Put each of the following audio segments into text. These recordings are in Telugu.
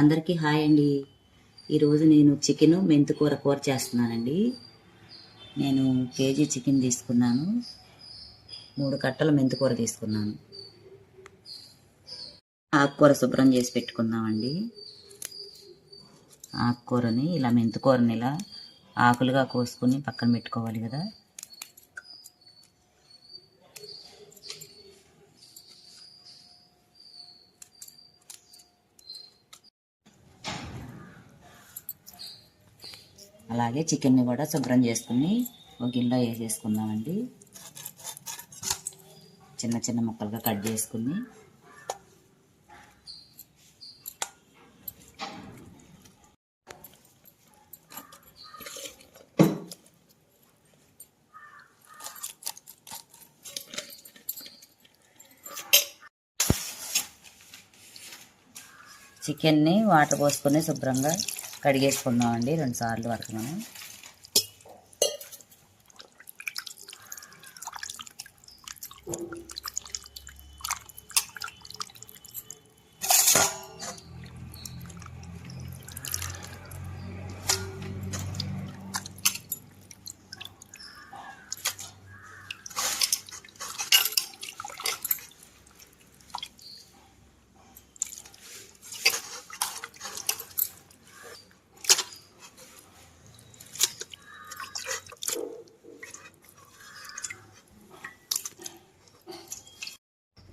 అందరికీ హాయ్ అండి. ఈరోజు నేను చికెను మెంతికూర కూర చేస్తున్నానండి. నేను కేజీ చికెన్ తీసుకున్నాను. మూడు కట్టల మెంతికూర తీసుకున్నాను. ఆకుకూర శుభ్రం చేసి పెట్టుకుందామండి. ఆకుకూరని ఇలా మెంతికూరని ఇలా ఆకులుగా కోసుకుని పక్కన పెట్టుకోవాలి కదా. అలాగే చికెన్ని కూడా శుభ్రం చేసుకుని ఒక గిన్నెలో వేసేసుకుందామండి. చిన్న చిన్న ముక్కలుగా కట్ చేసుకుని చికెన్ని వాటర్ పోసుకొని శుభ్రంగా కడిగేసుకుందామండి రెండు సార్లు వరకు మనం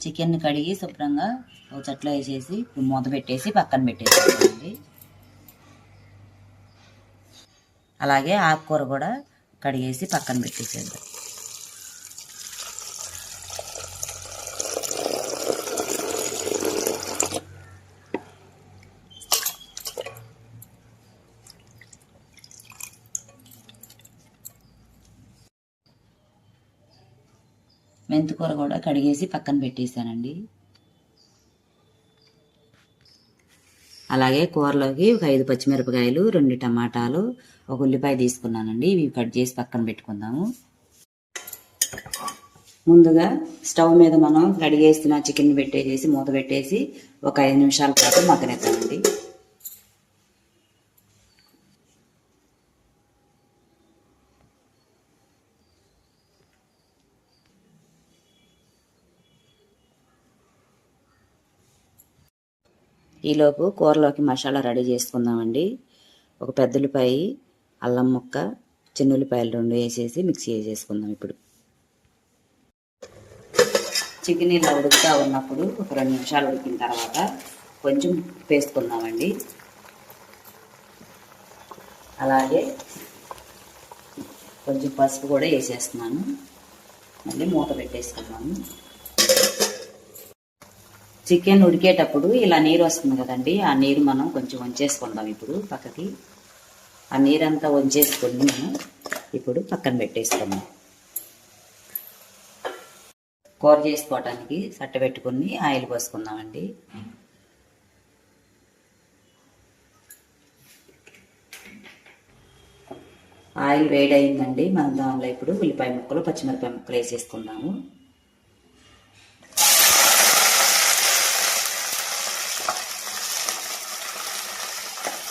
చికెన్ కడిగి శుభ్రంగా ఒక చట్లో వేసేసి మూత పెట్టేసి పక్కన పెట్టేసుకోండి అలాగే ఆకుకూర కూడా కడిగేసి పక్కన పెట్టేసేద్దాం. మెంతికూర కూడా కడిగేసి పక్కన పెట్టేశానండి. అలాగే కూరలోకి ఒక ఐదు పచ్చిమిరపకాయలు రెండు టమాటాలు ఒక ఉల్లిపాయ తీసుకున్నానండి. ఇవి కట్ చేసి పక్కన పెట్టుకుందాము. ముందుగా స్టవ్ మీద మనం కడిగేసిన చికెన్ పెట్టేసి మూత పెట్టేసి ఒక ఐదు నిమిషాల పాటు మగ్గనెత్తామండి ఈలోపు కూరలోకి మసాలా రెడీ చేసుకుందామండి. ఒక పెద్ద ఉల్లిపాయ అల్లం ముక్క చిన్న రెండు వేసేసి మిక్సీ వేసేసుకుందాం ఇప్పుడు. చికెన్ ఇలా ఉడుకుతూ ఉన్నప్పుడు ఒక రెండు నిమిషాలు ఉడికిన తర్వాత కొంచెం ఉప్పు వేసుకుందామండి అలాగే కొంచెం పసుపు కూడా వేసేస్తున్నాను. మళ్ళీ మూత పెట్టేసుకున్నాము చికెన్ ఉడికేటప్పుడు ఇలా నీరు వస్తుంది కదండి ఆ నీరు మనం కొంచెం వంచేసుకుందాం ఇప్పుడు పక్కకి. ఆ నీరంతా వంచేసుకొని మనం ఇప్పుడు పక్కన పెట్టేసుకుందాం. కూర చేసుకోవటానికి సట్ట పెట్టుకుని ఆయిల్ పోసుకుందామండి. ఆయిల్ వేడయిందండి. మనం దానిలో ఇప్పుడు ఉల్లిపాయ ముక్కలు పచ్చిమిరపాయ ముక్కలు వేసేసుకుందాము.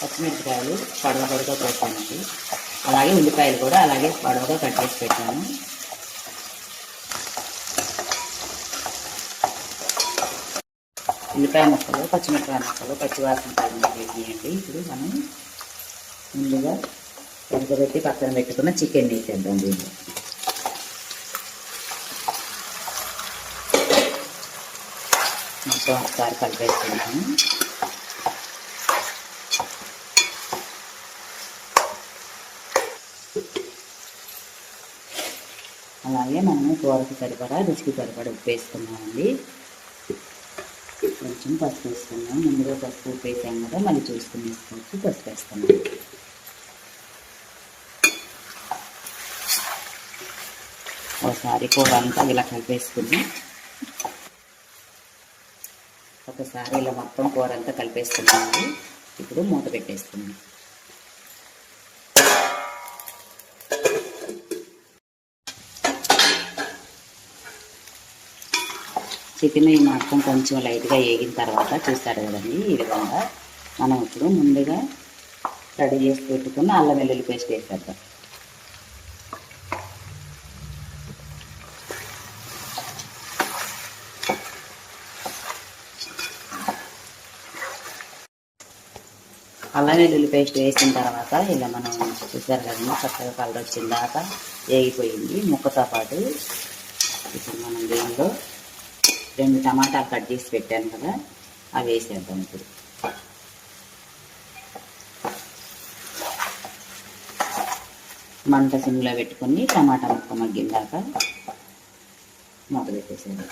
పచ్చిమిరపకాయలు పొడవ పొడగా పెట్టానండి. అలాగే ఉల్లిపాయలు కూడా అలాగే పొడవగా కట్ చేసి పెట్టాను. ఉల్లిపాయ ముక్కలు పచ్చిమిరపకాయ ముక్కలు పచ్చివాసన వేయండి ఇప్పుడు మనం ముందుగా ఉడకబెట్టి పక్కన పెట్టుకున్న చికెన్ వేసేద్దాం దీంట్లో మొత్తం ఒకసారి కలిపేసుకుంటాము అలాగే మనము కూరకు సరిపడా రుచికి సరిపడా ఉప్పు వేసుకున్నామండి. కొంచెం పసుపు వేసుకున్నాం. ముందుగా పసుపు ఉప్పు వేసాం కదా మళ్ళీ చూసుకుని వేసుకోవచ్చు. పసుపు వేసుకున్నాం. ఒకసారి కూర అంతా ఇలా కలిపేసుకుని ఒకసారి ఇలా మొత్తం కూర అంతా కలిపేసుకున్నామండి. ఇప్పుడు మూత పెట్టేసుకున్నాం. చికెన్ ఈ మొత్తం కొంచెం లైట్గా వేగిన తర్వాత చూస్తారు కదండి. ఈ విధంగా మనం ఇప్పుడు ముందుగా రెడీ చేసి పెట్టుకున్న అల్లం వెల్లుల్లి పేస్ట్ వేసేద్దాం. అల్లం వెల్లుల్లి పేస్ట్ వేసిన తర్వాత ఇలా మనం చూసారు కదండి చక్కగా కలర్ వచ్చిన దాకా వేగిపోయింది ముక్కతో పాటు ఇప్పుడు మనం దీనిలో రెండు టమాటాలు కట్ చేసి పెట్టాను కదా అవి వేసేద్దాం ఇప్పుడు. మంట సిమ్లో పెట్టుకొని టమాటా ముక్క మగ్గిన దాకా మూత పెట్టేసేది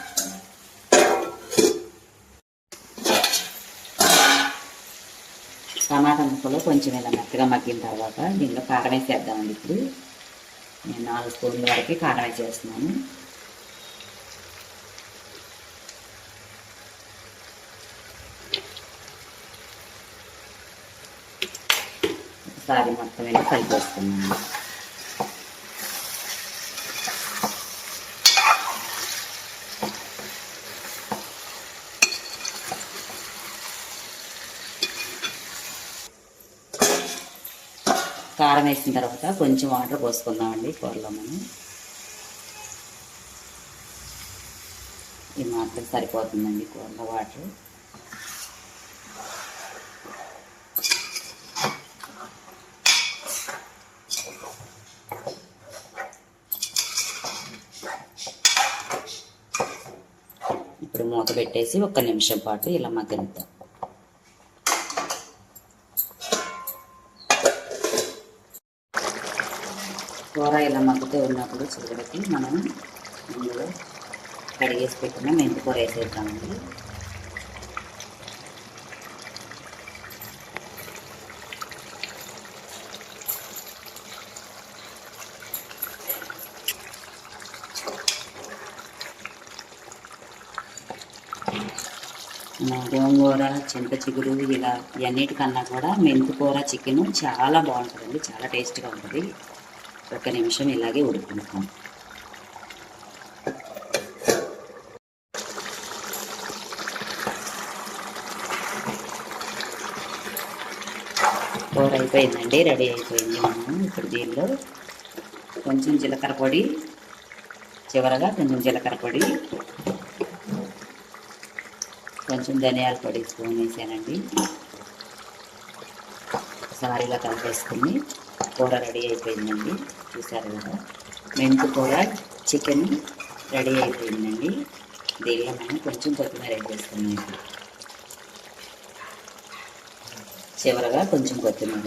టమాటా ముక్కలు కొంచెం ఇలా మెత్తగా మగ్గిన తర్వాత దీనిలో కారం వేసేద్దామండి ఇప్పుడు. నేను నాలుగు స్పూన్ల వరకు కారం వేసేస్తున్నాను ఒకసారి మొత్తం ఇలా కలిపేస్తున్నాను. కారం వేసిన తర్వాత కొంచెం వాటర్ పోసుకుందామండి కూరలో మనం. ఇది మాత్రం సరిపోతుందండి కూరలో వాటర్ ఇప్పుడు మూత పెట్టేసి ఒక్క నిమిషం పాటు ఇలా మగ్గనిద్దాం. కూర ఇలా మగ్గుతూ ఉన్నప్పుడు చివరికి మనం ఇందులో కడిగేసి పెట్టిన మెంతికూర వేసేద్దామండి. గోంగూర చింత చిగురు ఇలా ఇవన్నిటికన్నా కూడా మెంతి కూర చికెన్ చాలా బాగుంటుందండి. చాలా టేస్ట్గా ఉంటుంది. ఒక నిమిషం ఇలాగే ఉడుకుంటాం కూర అయిపోయిందండి. రెడీ అయిపోయింది మనం ఇప్పుడు దీనిలో. కొంచెం జీలకర్ర పొడి చివరగా కొంచెం జీలకర్ర పొడి. కొంచెం ధనియాల పొడి స్పూన్ వేసానండి. ఒకసారి ఇలా కలిపేసుకుని కూర రెడీ అయిపోయిందండి. చూసారు కదా? మెంతు కూర చికెన్ రెడీ అయిపోయిందండి. దీనిలో మనం కొంచెం కొత్తిమీర వేసేసుకున్నాం చివరగా కొంచెం కొత్తిమీర.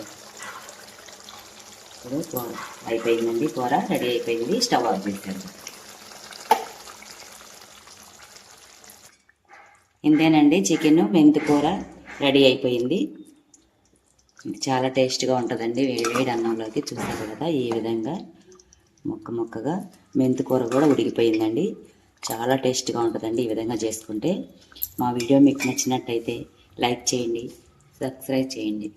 ఇప్పుడు కూర అయిపోయిందండి. కూర రెడీ అయిపోయింది. స్టవ్ ఆఫ్ చేశాను ఇంతేనండి చికెన్ మెంతి కూర రెడీ అయిపోయింది. చాలా టేస్ట్గా ఉంటుందండి వేడి వేడి అన్నంలోకి చూసారు కదా ఈ విధంగా ముక్క ముక్కగా మెంతి కూర కూడా ఉడికిపోయిందండి. చాలా టేస్ట్గా ఉంటుందండి ఈ విధంగా చేసుకుంటే. మా వీడియో మీకు నచ్చినట్టయితే లైక్ చేయండి సబ్స్క్రైబ్ చేయండి.